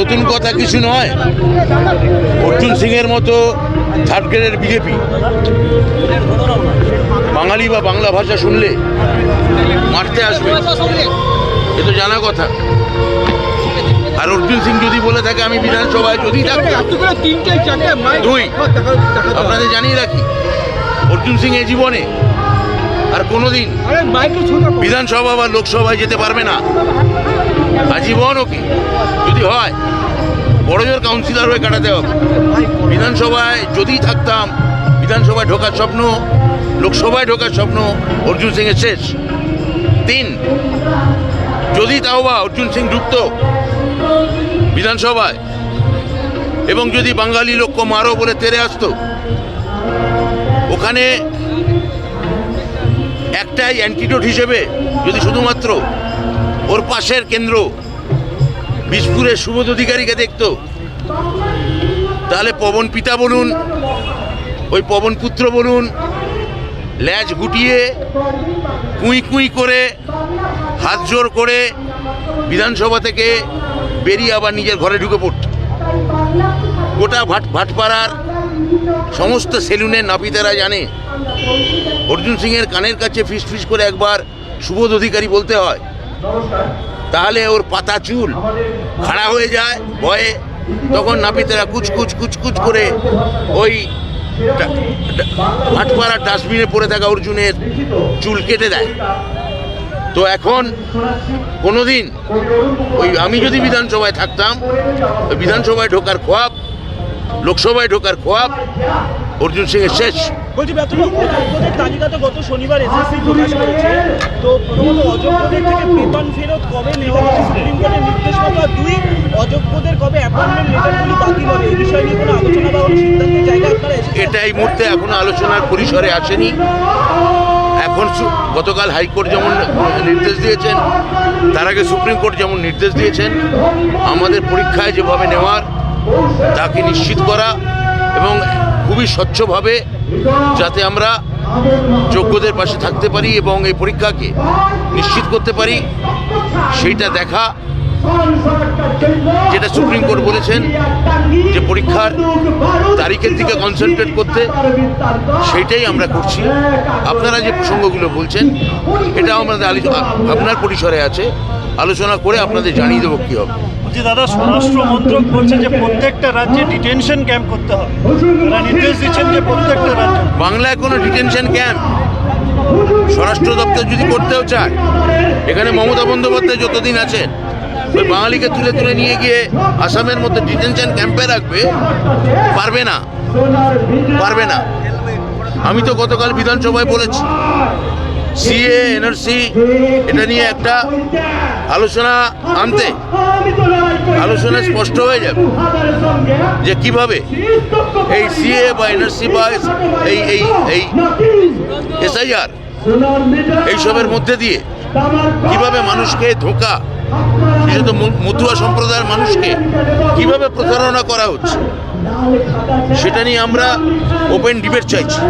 নতুন কথা কিছু নয়। অর্জুন সিংয়ের মতো থার্ড গ্রেডের বিজেপি বাঙালি বা বাংলা ভাষা শুনলে মারতে আসবে। এ তো জানা কথা। আর অর্জুন সিং যদি বলে থাকে, আমি বিধানসভায় যদি দুই। আপনাদের জানিয়ে রাখি, অর্জুন সিং এই জীবনে আর কোনোদিন বিধানসভা বা লোকসভায় যেতে পারবে না। আজীবন ওকে। যদি হয় বড় জোর কাউন্সিলর হয়ে কাটাতে হবে। বিধানসভায় যদি থাকতাম বিধানসভায় ঢোকার স্বপ্ন লোকসভায় ঢোকার স্বপ্ন অর্জুন সিংয়ের শেষ। তিন যদি তাও বা অর্জুন সিং যুক্ত বিধানসভায় এবং যদি বাঙালি লক্ষ্য মারো বলে তেরে আসতো ওখানে একটাই অ্যান্টিডোট হিসেবে যদি শুধুমাত্র ওর পাশের কেন্দ্র বিজপুরের সুবোধ অধিকারীকে দেখতো, তাহলে পবন পিতা বলুন, ওই পবন পুত্র বলুন, ল্যাজ গুটিয়ে কুঁই কুঁই করে, হাত জোর করে বিধানসভা থেকে বেরিয়ে আবার নিজের ঘরে ঢুকে পড়ত। গোটা ভাট ভাটপাড়ার সমস্ত সেলুনের নাপিতেরা জানে। অর্জুন সিংয়ের কানের কাছে ফিস ফিস করে একবার সুবোধ অধিকারী বলতে হয়, তাহলে ওর পাতা চুল খাড়া হয়ে যায় ভয়ে। তখন নাপিতেরা কুচকুচ কুচকুচ করে ওই ডা- ডা- ডাস্টবিনে পড়ে থাকা অর্জুনের চুল কেটে দেয়। তো এখন কোনোদিন ওই, আমি যদি বিধানসভায় থাকতাম বিধানসভায় ঢোকার খোয়াব লোকসভায় ঢোকার খোয়াব অর্জুন শেষ। বলছি ব্যাপারটা অযোগ্যদের তালিকা তো গত শনিবার এসএসসি প্রকাশ করেছে। তো প্রথমত অযোগ্যদের থেকে বেতন ফেরত কবে নেওয়া হবে সুপ্রিম কোর্টের নির্দেশ মতো? আর দুই অযোগ্যদের কবে অ্যাপয়েন্টমেন্ট লেটারগুলি বাতিল হবে এই বিষয় নিয়ে কোনো আলোচনা বা কোনো সিদ্ধান্তের জায়গায় আপনারা এটা এই মুহূর্তে এখনও আলোচনার পরিসরে আসেনি। এখন গতকাল হাইকোর্ট যেমন নির্দেশ দিয়েছেন তার আগে সুপ্রিম কোর্ট যেমন নির্দেশ দিয়েছেন আমাদের পরীক্ষায় যেভাবে নেওয়ার তাকে নিশ্চিত করা এবং খুবই স্বচ্ছভাবে যাতে আমরা যোগ্যদের পাশে থাকতে পারি এবং এই পরীক্ষাকে নিশ্চিত করতে পারি, সেইটা দেখা যেটা সুপ্রিম কোর্ট বলেছেন যে পরীক্ষার তারিখের দিকে কনসেন্ট্রেট করতে, সেইটাই আমরা করছি। আপনারা যে প্রসঙ্গগুলো বলছেন, এটাও আমাদের আলো- আপনার পরিসরে আছে। আলোচনা করে আপনাদের জানিয়ে দেবো কী হবে। বলছি দাদা স্বরাষ্ট্র মন্ত্রক বলছে যে প্রত্যেকটা রাজ্যে ডিটেনশন ক্যাম্প করতে হবে। তারা নির্দেশ দিচ্ছেন যে প্রত্যেকটা রাজ্যে। বাংলায় কোনো ডিটেনশন ক্যাম্প স্বরাষ্ট্র দপ্তর যদি করতেও চায়, এখানে মমতা বন্দ্যোপাধ্যায় যতদিন আছেন, ওই বাঙালিকে তুলে তুলে নিয়ে গিয়ে আসামের মধ্যে ডিটেনশন ক্যাম্পে রাখবে, পারবে না। পারবে না। আমি তো গতকাল বিধানসভায় বলেছি সিএ এনআরসি এটা নিয়ে একটা আলোচনা আনতে। আলোচনা স্পষ্ট হয়ে যাবে যে কীভাবে এই সিএ বা এনআরসি বা এই এই এই এসআইআর এইসবের মধ্যে দিয়ে কীভাবে মানুষকে ধোকা বিশেষত মু- মতুয়া সম্প্রদায়ের মানুষকে কীভাবে প্রতারণা করা হচ্ছে, সেটা নিয়ে আমরা ওপেন ডিবেট চাইছি।